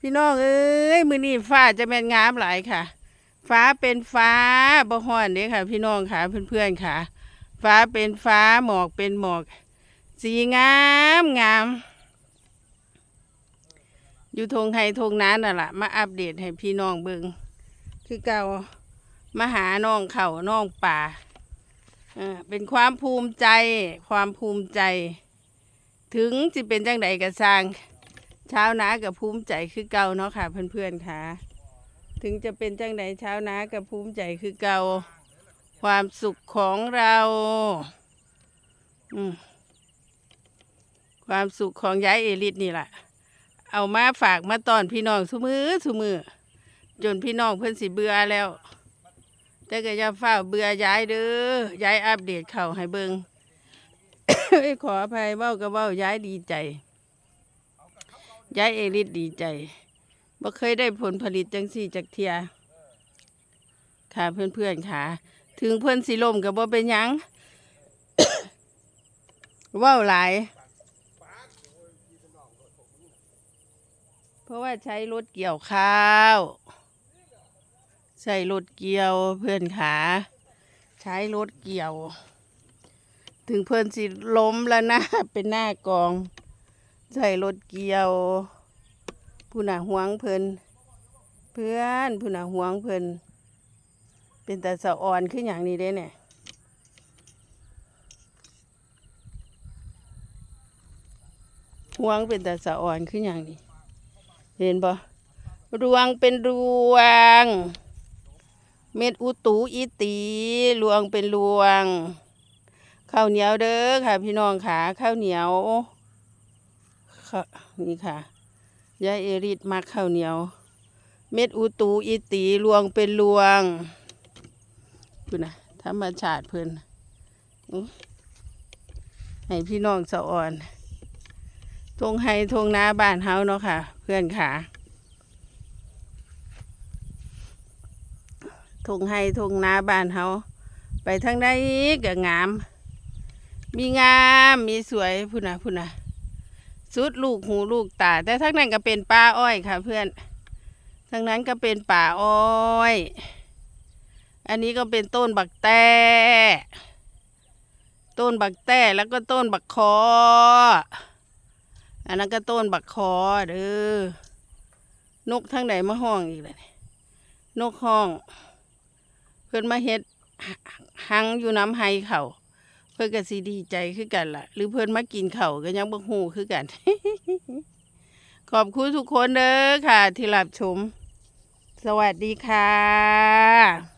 พี่น้องเอ้ยมือนี้ฟ้าจะแม่นงามหลายค่ะ ฟ้าเป็นฟ้าบ่ฮ้อนเด้ค่ะ พี่น้องค่ะเพื่อนๆค่ะ ฟ้าเป็นฟ้าหมอกเป็นหมอก สีงามงามอยู่ทงไทยทงนั้นน่ะล่ะ มาอัปเดตให้พี่น้องเบิงคือเก่ามาหาน้องเขาน้องป่าเออเป็นความภูมิใจ ความภูมิใจ ถึงจะเป็นจังใดก็สร้าง เช้านากับภูมิใจคือเก่าเนาะค่ะ เพื่อนๆค่ะ ถึงจะเป็นจังใดเช้านากับภูมิใจคือเก่าความสุขของเราความสุขของยายเอลิดนี่แหละเอามาฝากมาตอนพี่น้องสุมือสุมือจนพี่น้องเพิ่นสิเบื่อแล้ว แต่ก็อย่าเฝ้าเบื่อย้ายเด้อย้ายอัปเดตเข่าวให้เบิงขออภัยเว้าก็เว้าย้ายดีใจ ยายเอริดดีใจบ่เคยได้ผลผลิตจังสี่จากเทีย ค่ะเพื่อนๆค่ะ ถึงเพื่อนสิลมกับบ่เป็นยังว้าหลาย เพราะว่าใช้รถเกี่ยวข้าว ใช้รถเกี่ยวเพื่อนขาใช้รถเกี่ยว ถึงเพื่อนสิล้มแล้วนะเป็นหน้ากอง ใส่รถเกี่ยวผู้น่ะหวงเพิ่นเพื่อนผู้น่ะหวงเพิ่นเป็นแต่สะอ่อนขึ้นอย่างนี้เด้เนี่ยหวงเป็นแต่สะอ่อนขึ้นอย่างนี้ เห็นบ่รวงเป็นรวง เม็ดอุตูอีตีรวงเป็นรวงข้าวเหนียวเด้อค่ะ พี่น้องขาข้าวเหนียว ค่ะนี่ค่ะ ยายเอริดมักข้าวเหนียว เม็ดอูตูอีตีรวงเป็นรวงคุณนะธรรมชาติเพิ่นอื้อให้พี่น้องสะอ่อนทงไฮทงนาบ้านเฮาเนาะค่ะ เพื่อนขาทงไฮทงนาบ้านเฮาไปทางใดก็งาม มีงามมีสวยพุ่นนะพุ่นนะ สุดลูกหูลูกตา แต่ทั้งนั้นก็เป็นป่าอ้อยค่ะ เพื่อน ทั้งนั้นก็เป็นป่าอ้อย อันนี้ก็เป็นต้นบักแต้ต้นบักแต้แล้วก็ต้นบักคอ อันนั้นก็ต้นบักคอเด้อนกทั้งไหนมาห้องอีกเลยนกห้อง เพื่อนมาเฮ็ดหังอยู่น้ำไฮเขา เพื่อนก็สิดีใจคือกันล่ะ หรือเพื่อนมากินเข่าก็ยังบ่ฮู้คือกัน ขอบคุณทุกคนเด้อค่ะ ที่รับชม สวัสดีค่ะ